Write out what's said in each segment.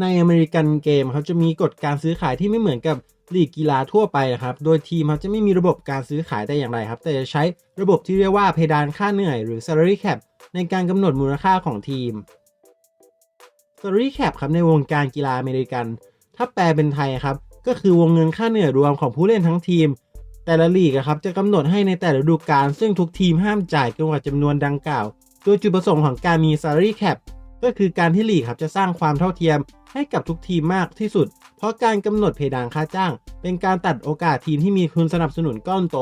ในอเมริกันเกมครับจะมีกฎการซื้อขายที่ไม่เหมือนกับลีกกีฬาทั่วไปนะครับ โดยทีมครับจะไม่มีระบบการซื้อขายแต่อย่างไรครับ แต่จะใช้ระบบที่เรียกว่าเพดานค่าเหนื่อยหรือ salary cap ในการกำหนดมูลค่าของทีม salary cap ครับในวงการกีฬาอเมริกัน ถ้าแปลเป็นไทยครับก็คือวงเงินค่าเหนื่อยรวมของผู้เล่นทั้งทีม แต่ละลีกครับจะกำหนดให้ในแต่ละฤดูกาลซึ่งทุกทีมห้ามจ่ายเกินกว่าจำนวนดังกล่าว โดยจุดประสงค์ของการมี salary cap ก็คือการที่ลีกครับจะสร้างความเท่าเทียมให้กับทุกทีมมากที่สุด เพราะการกำหนดเพดานค่าจ้าง เป็นการตัดโอกาสทีมที่มีทุนสนับสนุนก้อนโต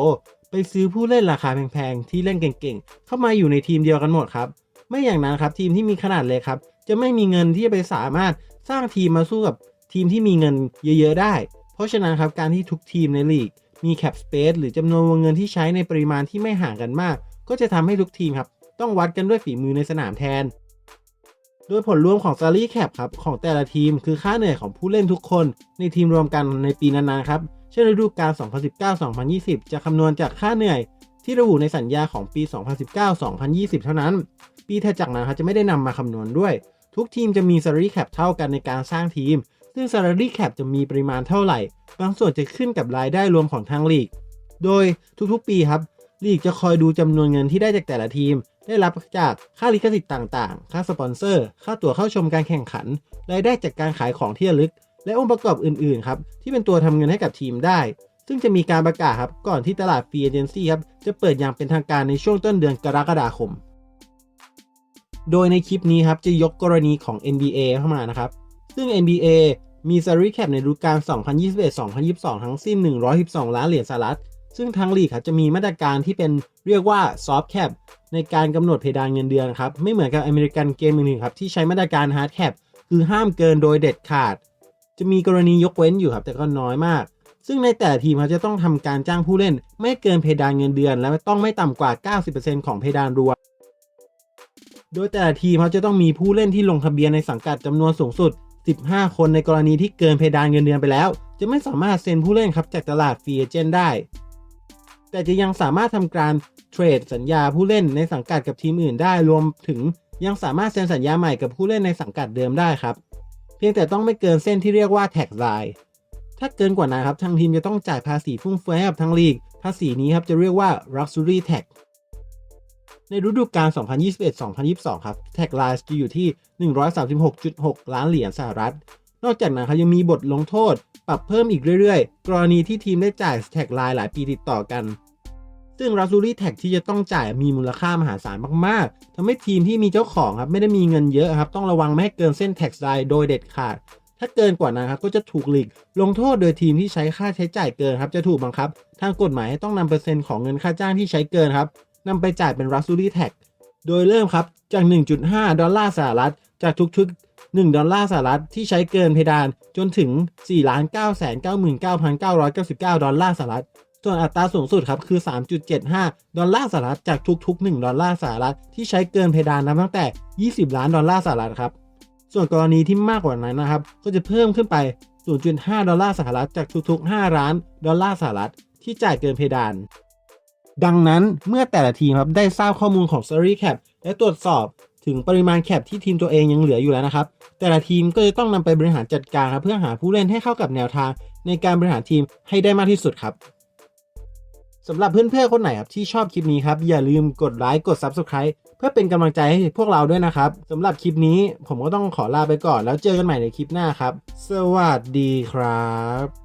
ไปซื้อผู้เล่นราคาแพงๆที่เล่นเก่งๆ เข้ามาอยู่ในทีมเดียวกันหมดครับ ไม่อย่างนั้นครับทีมที่มีขนาดเล็กครับ จะไม่มีเงินที่จะไปสามารถสร้างทีมมาสู้กับทีมที่มีเงินเยอะๆได้ เพราะฉะนั้นครับการที่ทุกทีมในลีกมี cap space หรือจำนวนวงเงินที่ใช้ในปริมาณที่ไม่ห่างกันมาก ก็จะทำให้ทุกทีมครับต้องวัดกันด้วยฝีมือในสนามแทน โดยผลรวมของ salary cap ครับของแต่ละทีมคือค่าเหนื่อยของผู้เล่นทุกคนในทีมรวมกันในปีนั้นๆครับ เช่นฤดูกาล 2019-2020 จะคำนวณจากค่าเหนื่อยที่ระบุในสัญญาของปี 2019-2020 เท่านั้น ปีถัดจากนั้นครับจะไม่ได้นำมาคำนวณด้วย ทุกทีมจะมี salary cap เท่ากันในการสร้างทีม ซึ่ง salary cap จะมีปริมาณเท่าไหร่ บางส่วนจะขึ้นกับรายได้รวมของทางลีก โดยทุกๆ ปีครับ ลีกจะคอยดูจำนวนเงินที่ได้จากแต่ละทีม ได้รับจากค่าลิขสิทธิ์ต่างๆ ค่าสปอนเซอร์ ค่าตั๋วเข้าชมการแข่งขัน รายได้จากการขายของที่ระลึก และองค์ประกอบอื่นๆ ครับ ที่เป็นตัวทำเงินให้กับทีมได้ ซึ่งจะมีการประกาศครับ ก่อนที่ตลาดฟรีเอเจนซี่ครับ จะเปิดอย่างเป็นทางการในช่วงต้นเดือนกรกฎาคม โดยในคลิปนี้ครับ จะยกกรณีของ NBA เข้ามานะครับ ซึ่ง NBA มี salary cap ในฤดูกาล2021-2022 ทั้งสิ้น 112 ล้านเหรียญสหรัฐ ซึ่งทางลีกครับจะมีมาตรการที่เป็นเรียกว่า soft cap ในการกำหนดเพดานเงินเดือนครับ ไม่เหมือนกับอเมริกันเกมอื่นๆครับที่ใช้มาตรการ hard cap คือห้ามเกินโดยเด็ดขาด จะมีกรณียกเว้นอยู่ครับ แต่ก็น้อยมาก ซึ่งในแต่ละทีมเขาจะต้องทำการจ้างผู้เล่น ไม่เกินเพดานเงินเดือน และต้องไม่ต่ำกว่า 90%ของเพดานรวม โดยแต่ละทีมเขาจะต้องมีผู้เล่นที่ลงทะเบียนในสังกัดจำนวนสูงสุด 15 คนในกรณีที่เกินเพดานเงินเดือนไปแล้ว จะไม่สามารถเซ็นผู้เล่นครับจากตลาดฟรีเอเจนต์ได้ แต่จะยังสามารถทำการเทรดสัญญาผู้เล่นในสังกัดกับทีมอื่นได้ รวมถึงยังสามารถเซ็นสัญญาใหม่กับผู้เล่นในสังกัดเดิมได้ครับ เพียงแต่ต้องไม่เกินเส้นที่เรียกว่าแท็กไลน์ถ้าเกินกว่านั้นครับทางทีมจะต้องจ่ายภาษีฟุ่มเฟือยให้กับทางลีก ภาษีนี้ครับจะเรียกว่า luxury tax ในฤดูกาล 2021-2022 ครับ แท็กไลน์จะอยู่ที่ 136.6 ล้านเหรียญสหรัฐ นอกจากนั้นครับยังมีบทลงโทษ ปรับเพิ่มอีกเรื่อยๆ กรณีที่ทีมได้จ่ายแท็กไลน์หลายปีติดต่อกัน ซึ่ง r a s u r y Tag ที่จะต้องจ่ายมีมูลค่ามหาศาลมากๆทำให้ทีมที่มีเจ้าของครับไม่ได้มีเงินเยอะครับ ต้องระวังไม่ให้เกินเส้น tax line โดยเด็ดขาด ถ้าเกินกว่านั้นครับก็จะถูกหลีกลงโทษโดยทีมที่ใช้ค่าใช้จ่ายเกินครับ จะถูกบังคับ ทางกฎหมายให้ต้องนำเปอร์เซ็นต์ของเงินค่าจ้างที่ใช้เกินครับนำไปจ่ายเป็น r a s u r y Tag โดยเริ่มครับจาก 1.5 ดอลลาร์สหรัฐ จากทุกๆ 1 ดอลลาร์สหรัฐที่ใช้เกินเพดานจนถึง 4 9 9 9 9 9 9ดอลลาร์สหรัฐ ส่วนอัตราสูงสุดครับคือ 3.75 ดอลลาร์สหรัฐจากทุก ๆ 1 ดอลลาร์สหรัฐที่ใช้เกินเพดานนับตั้งแต่ 20 ล้านดอลลาร์สหรัฐครับ ส่วนกรณีที่มากกว่านั้นนะครับ ก็จะเพิ่มขึ้นไป 0.5 ดอลลาร์สหรัฐจากทุกๆ 5 ล้านดอลลาร์สหรัฐที่จ่ายเกินเพดาน ดังนั้นเมื่อแต่ละทีมครับได้ทราบข้อมูลของ salary cap และตรวจสอบถึงปริมาณแคปที่ทีมตัวเองยังเหลืออยู่แล้วนะครับ แต่ละทีมก็จะต้องนำไปบริหารจัดการครับเพื่อหาผู้เล่นให้เข้ากับแนวทางในการบริหารทีมให้ได้มากที่สุดครับ สำหรับเพื่อนๆคนไหนครับที่ชอบคลิปนี้ครับ อย่าลืมกดไลค์กด Subscribe เพื่อเป็นกำลังใจให้พวกเราด้วยนะครับสำหรับคลิปนี้ผมก็ต้องขอลาไปก่อน แล้วเจอกันใหม่ในคลิปหน้าครับ สวัสดีครับ